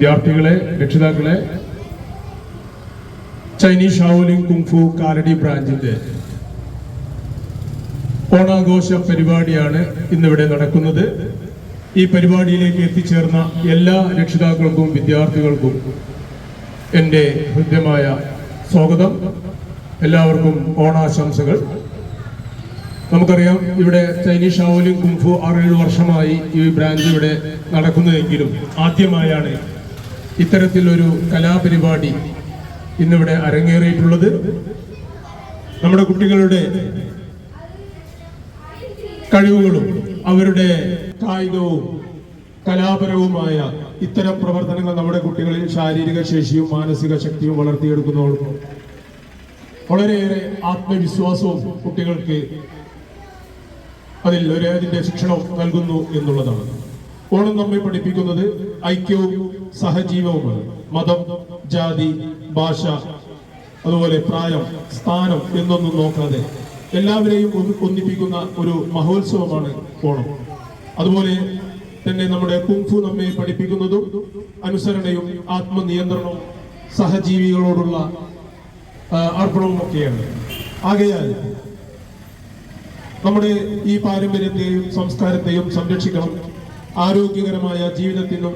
വിദ്യാർത്ഥികളെ രക്ഷിതാക്കളെ Chinese Shaolin kung fu Kalady ബ്രാഞ്ചിന്റെ ഓണാഘോഷ പരിപാടിയാണ് ഇന്നിവിടെ നടക്കുന്നത്. ഈ പരിപാടിയിലേക്ക് എത്തിച്ചേർന്ന എല്ലാ രക്ഷിതാക്കൾക്കും വിദ്യാർത്ഥികൾക്കും എന്റെ ഹൃദ്യമായ സ്വാഗതം. എല്ലാവർക്കും ഓണാശംസകൾ. നമുക്കറിയാം ഇവിടെ ചൈനീസ് ഷാവോലിംഗ് കുംഫു ആറേഴ് വർഷമായി ഈ ബ്രാഞ്ച് ഇവിടെ നടക്കുന്നതെങ്കിലും ആദ്യമായാണ് ഇത്തരത്തിലൊരു കലാപരിപാടി ഇന്നിവിടെ അരങ്ങേറിയിട്ടുള്ളത് നമ്മുടെ കുട്ടികളുടെ കഴിവുകളും അവരുടെ കായികവും കലാപരവുമായ ഇത്തരം പ്രവർത്തനങ്ങൾ നമ്മുടെ കുട്ടികളിൽ ശാരീരിക ശേഷിയും മാനസിക ശക്തിയും വളർത്തിയെടുക്കുന്നതോടൊപ്പം വളരെയേറെ ആത്മവിശ്വാസവും കുട്ടികൾക്ക് അതിൽ ഒരു അതിന്റെ നൽകുന്നു എന്നുള്ളതാണ്. ഓണം നമ്മെ പഠിപ്പിക്കുന്നത് ഐക്യവും സഹജീവവുമാണ്. മതം ജാതി ഭാഷ അതുപോലെ പ്രായം സ്ഥാനം എന്നൊന്നും നോക്കാതെ എല്ലാവരെയും ഒന്നിപ്പിക്കുന്ന ഒരു മഹോത്സവമാണ് ഓണം. അതുപോലെ തന്നെ നമ്മുടെ കുംഫു നമ്മെ പഠിപ്പിക്കുന്നതും അനുസരണയും ആത്മനിയന്ത്രണവും സഹജീവികളോടുള്ള അർപ്പണവും ഒക്കെയാണ്. ആകയാൽ നമ്മുടെ ഈ പാരമ്പര്യത്തെയും സംസ്കാരത്തെയും സംരക്ഷിക്കണം. ആരോഗ്യകരമായ ജീവിതത്തിനും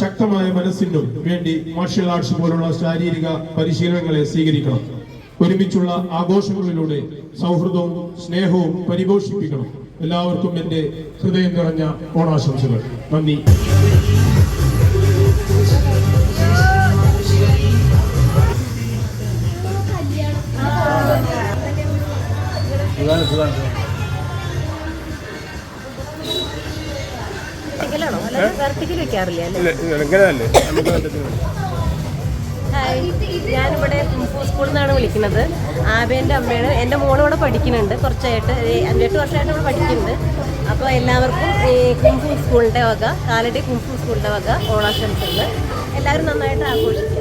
ശക്തമായ മനസ്സിനും വേണ്ടി മാർഷൽ ആർട്സ് പോലുള്ള ശാരീരിക പരിശീലനങ്ങളെ സ്വീകരിക്കണം. ഒരുമിച്ചുള്ള ആഘോഷങ്ങളിലൂടെ സൗഹൃദവും സ്നേഹവും പരിപോഷിപ്പിക്കണം. എല്ലാവർക്കും എന്റെ ഹൃദയം നിറഞ്ഞ ഓണാശംസകൾ. നന്ദി. സുഖാണ് അല്ലാതെ വെർട്ടിക്കൽ വെക്കാറില്ല അല്ലേ? എങ്ങനെയല്ലേ നമുക്ക് കണ്ടിട്ട് ഹായ് ഞാനിവിടെ കുംഫു സ്കൂളിൽ നിന്നാണ് വിളിക്കുന്നത്. ആബേന്റെ അമ്മയാണ്. എന്റെ മോൾ ഇവിടെ പഠിക്കുന്നുണ്ട് കുറച്ചായിട്ട്. അഞ്ചെട്ട് വർഷമായിട്ട് ഇവിടെ പഠിക്കുന്നുണ്ട്. അപ്പോൾ എല്ലാവർക്കും ഈ കുംഫു സ്കൂളിന്റെ വക കാലടി കുംഫു സ്കൂളിന്റെ വക ഓണാശംസകൾ എല്ലാവരും നന്നായിട്ട് ആഘോഷിക്കുക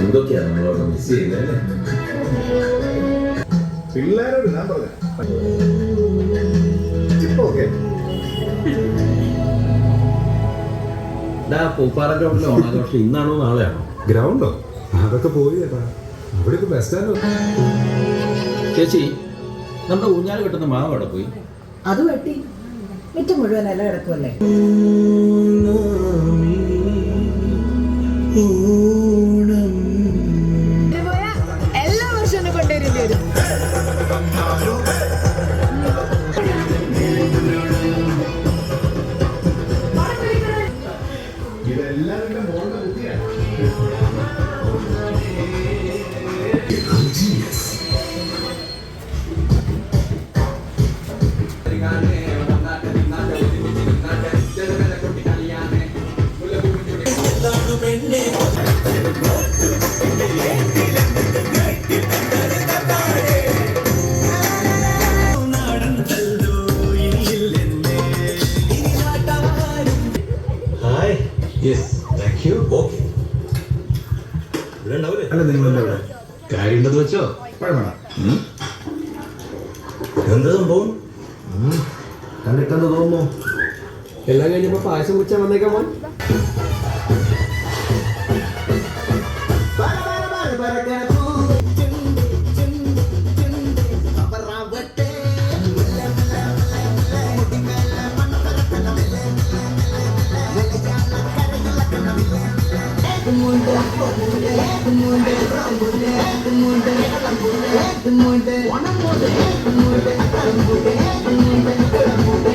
എന്തൊക്കെയാണ് മിസ് ചെയ്യുന്നത് പിള്ളേരോട് ഞാൻ പറഞ്ഞു. ഓക്കെ പൂപ്പാറ ഗ്രൗണ്ടിലെ ഓണാഘോഷം. ഇന്നാണോ നാളെയാണോ? ഗ്രൗണ്ടോ? അതൊക്കെ പോയി ചേട്ടാ അവിടെ ഇപ്പൊ ബസ് സ്റ്റാൻഡ് ചേച്ചി നമ്മുടെ ഊഞ്ഞാൽ കിട്ടുന്ന മാവ് അവിടെ പോയി. അത് വെട്ടി. മിറ്റം മുഴുവൻ ഇല കിടക്കുമല്ലേ എന്റെ മോളുടെ ബുദ്ധിയാണ് കുടിച്ചാൽ വന്നേക്കാൻ മോൻ ആ അര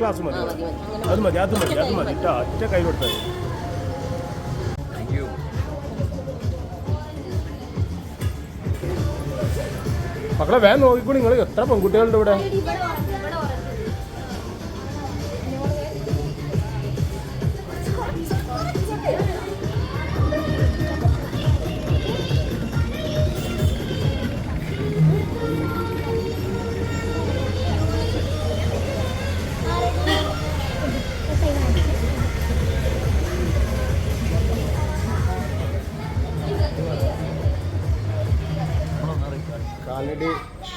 ക്ലാസ് മതി. അത് മതി അത് മതി അത് മതി. ഒറ്റ കൈ കൊടുത്താൽ മക്കളെ വേഗം നോക്കിക്കോളി നിങ്ങൾ എത്ര പെൺകുട്ടികളുണ്ട് ഇവിടെ?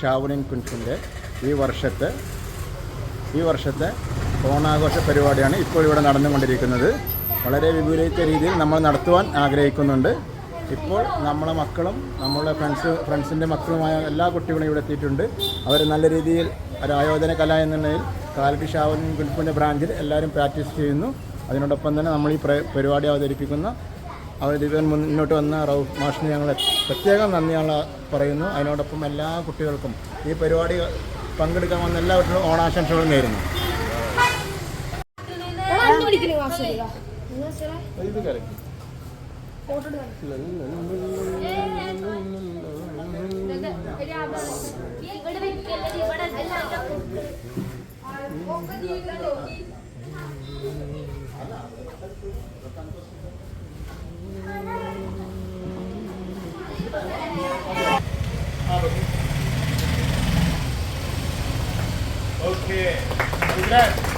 കാലടി കുൻഫിന്റെ ഈ വർഷത്തെ ഈ വർഷത്തെ ഓണാഘോഷ പരിപാടിയാണ് ഇപ്പോൾ ഇവിടെ നടന്നുകൊണ്ടിരിക്കുന്നത്. വളരെ വിപുലീകരിച്ച രീതിയിൽ നമ്മൾ നടത്തുവാൻ ആഗ്രഹിക്കുന്നുണ്ട്. ഇപ്പോൾ നമ്മളെ മക്കളും നമ്മളെ ഫ്രണ്ട്സ് ഫ്രണ്ട്സിന്റെ മക്കളുമായ എല്ലാ കുട്ടികളും ഇവിടെ എത്തിയിട്ടുണ്ട്. അവർ നല്ല രീതിയിൽ ഒരു ആയോധന കല എന്ന നിലയിൽ ഷാവുനിൻ കുൻഫിന്റെ ബ്രാഞ്ചിൽ എല്ലാവരും പ്രാക്ടീസ് ചെയ്യുന്നു. അതിനോടൊപ്പം തന്നെ നമ്മൾ ഈ പരിപാടി അവതരിപ്പിക്കുന്ന അവതരിപ്പിക്കാൻ മുന്നോട്ട് വന്ന റൌഫ് മാഷിന് ഞങ്ങൾ പ്രത്യേകം നന്ദി ഞങ്ങൾ പറയുന്നു. അതിനോടൊപ്പം എല്ലാ കുട്ടികൾക്കും ഈ പരിപാടി പങ്കെടുക്കാൻ വന്ന എല്ലാവർക്കും ഓണാശംസകളും നേരുന്നു. Okay. Congrats.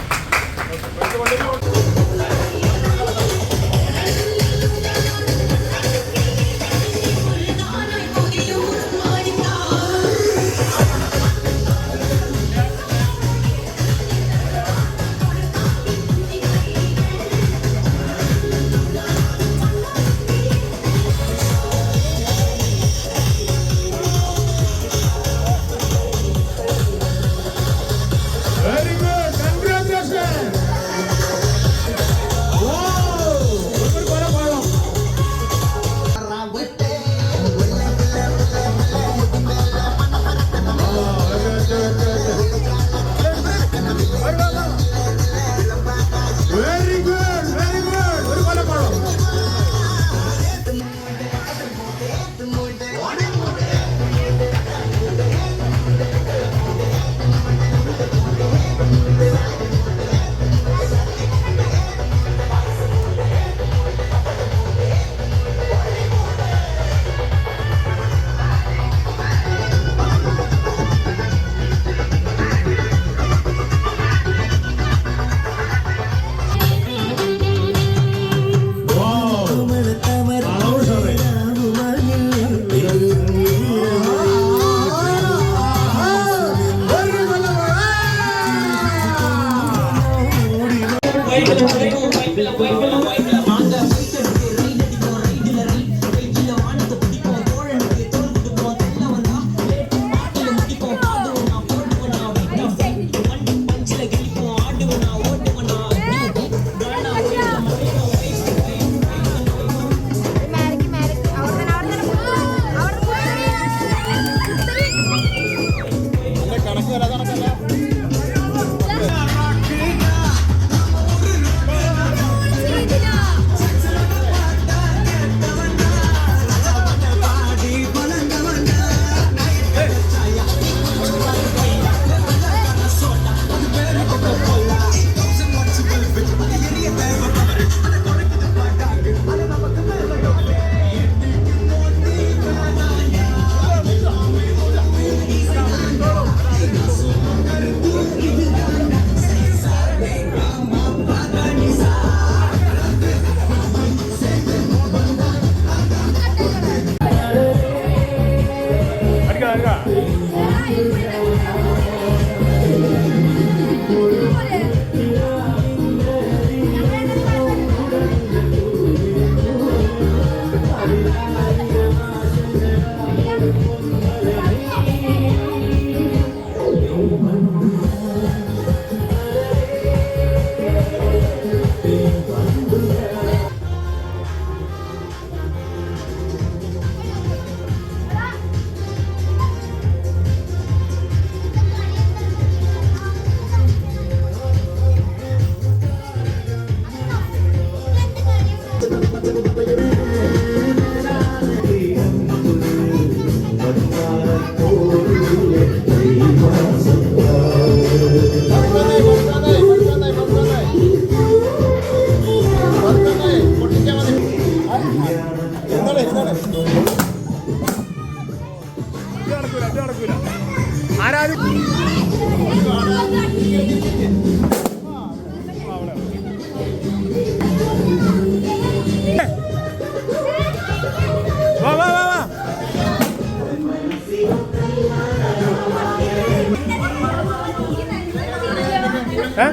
ഏ?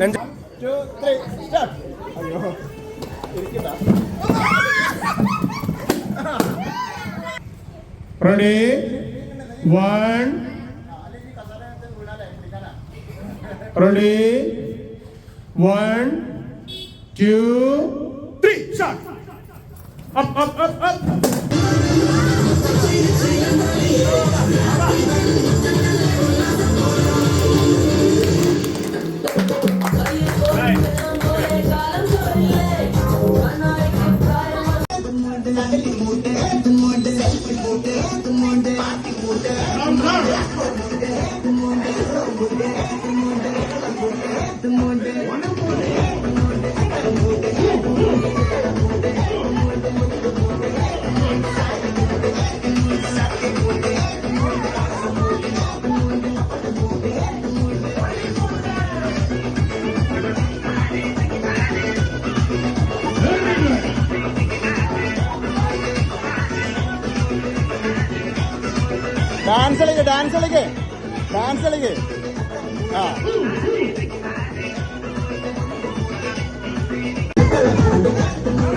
നെഞ്ച് Two, three, start. അയ്യോ ഇരിക്കട്ടാ ready one ready one two three start up up up up dance കളിക്ക് ഡാൻസ് കളിക്ക് ഡാൻസ് കളിക്ക് ആ Oh,